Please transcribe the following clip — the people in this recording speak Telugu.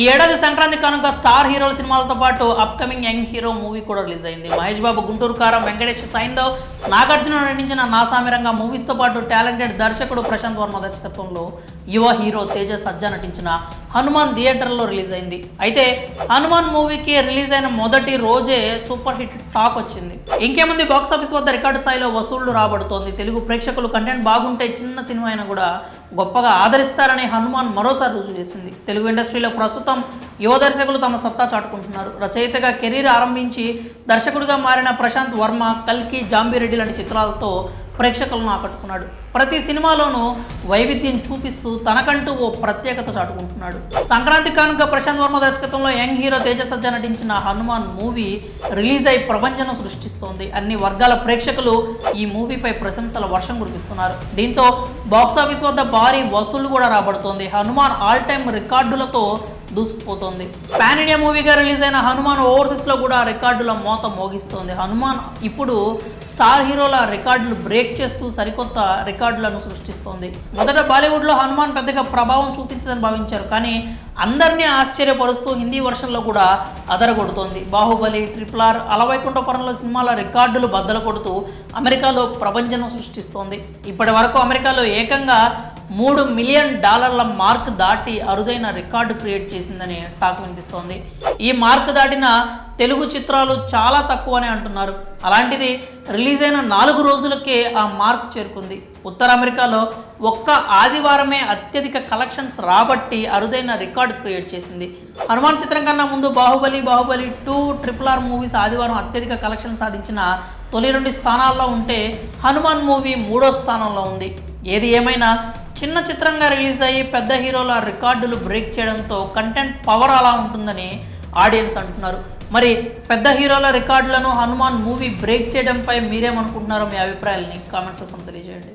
ఈ ఏడాది సంక్రాంతి కనుక స్టార్ హీరోల సినిమాలతో పాటు అప్కమింగ్ యంగ్ హీరో మూవీ కూడా రిలీజ్ అయింది. మహేష్ బాబు గుంటూరు కారం వెంకటేష్ సైందవ్ నాగార్జున నటించిన నాసామిరంగా మూవీస్తో పాటు టాలెంటెడ్ దర్శకుడు ప్రశాంత్ వర్మ దర్శకత్వంలో యువ హీరో తేజ సజ్జా నటించిన హనుమాన్ థియేటర్లో రిలీజ్ అయింది. అయితే హనుమాన్ మూవీకి రిలీజ్ అయిన మొదటి రోజే సూపర్ హిట్ టాక్ వచ్చింది. ఇంకేముంది బాక్స్ ఆఫీస్ వద్ద రికార్డు స్థాయిలో వసూళ్ళు రాబడుతోంది. తెలుగు ప్రేక్షకులు కంటెంట్ బాగుంటే చిన్న సినిమా అయినా కూడా గొప్పగా ఆదరిస్తారని హనుమాన్ మరోసారి రుజువు చేసింది. తెలుగు ఇండస్ట్రీలో ప్రస్తుతం యువ దర్శకులు తమ సత్తా చాటుకుంటున్నారు. రచయితగా కెరీర్ ఆరంభించి దర్శకుడిగా మారిన ప్రశాంత్ వర్మ కల్కి జాంబిరెడ్డి లాంటి చిత్రాలతో ప్రేక్షకులను ఆకట్టుకున్నాడు. ప్రతి సినిమాలోనూ వైవిధ్యం చూపిస్తూ తనకంటూ ఓ ప్రత్యేకత చాటుకుంటున్నాడు. సంక్రాంతి కానుక ప్రశాంత్ వర్మ దర్శకత్వంలో యంగ్ హీరో తేజసజ్జ నటించిన హనుమాన్ మూవీ రిలీజ్ అయి ప్రపంచం సృష్టిస్తోంది. అన్ని వర్గాల ప్రేక్షకులు ఈ మూవీపై ప్రశంసల వర్షం కురిపిస్తున్నారు. దీంతో బాక్స్ ఆఫీస్ వద్ద భారీ వసూళ్ళు కూడా రాబడుతోంది. హనుమాన్ ఆల్ టైమ్ రికార్డులతో దూసుకుపోతోంది. పాన్ ఇండియా మూవీగా రిలీజ్ అయిన హనుమాన్ ఓవర్సీస్లో కూడా రికార్డుల మోత మోగిస్తోంది. హనుమాన్ ఇప్పుడు స్టార్ హీరోల రికార్డులు బ్రేక్ చేస్తూ సరికొత్త రికార్డులను సృష్టిస్తోంది. మొదట బాలీవుడ్లో హనుమాన్ పెద్దగా ప్రభావం చూపించదని భావించారు. కానీ అందరినీ ఆశ్చర్యపరుస్తూ హిందీ వర్షన్లో కూడా అదరగొడుతోంది. బాహుబలి ట్రిపుల్ ఆర్ అలవైకుంఠపురంలో సినిమాల రికార్డులు బద్దలు కొడుతూ అమెరికాలో ప్రపంచం సృష్టిస్తోంది. ఇప్పటి వరకు అమెరికాలో ఏకంగా మూడు మిలియన్ డాలర్ల మార్క్ దాటి అరుదైన రికార్డు క్రియేట్ చేసిందని టాక్ వినిపిస్తోంది. ఈ మార్క్ దాటిన తెలుగు చిత్రాలు చాలా తక్కువనే అంటున్నారు. అలాంటిది రిలీజ్ అయిన నాలుగు రోజులకే ఆ మార్క్ చేరుకుంది. ఉత్తర అమెరికాలో ఒక్క ఆదివారమే అత్యధిక కలెక్షన్స్ రాబట్టి అరుదైన రికార్డు క్రియేట్ చేసింది. హనుమాన్ చిత్రం కన్నా ముందు Baahubali Baahubali two triple R movies ఆదివారం అత్యధిక కలెక్షన్ సాధించిన తొలి రెండు స్థానాల్లో ఉంటే హనుమాన్ మూవీ మూడో స్థానంలో ఉంది. ఏది ఏమైనా చిన్న చిత్రంగా రిలీజ్ అయ్యి పెద్ద హీరోల రికార్డులు బ్రేక్ చేయడంతో కంటెంట్ పవర్ అలా ఉంటుందని ఆడియన్స్ అంటున్నారు. మరి పెద్ద హీరోల రికార్డులను హనుమాన్ మూవీ బ్రేక్ చేయడంపై మీరేమనుకుంటున్నారో మీ అభిప్రాయాలని కామెంట్స్ రూపంలో తెలియజేయండి.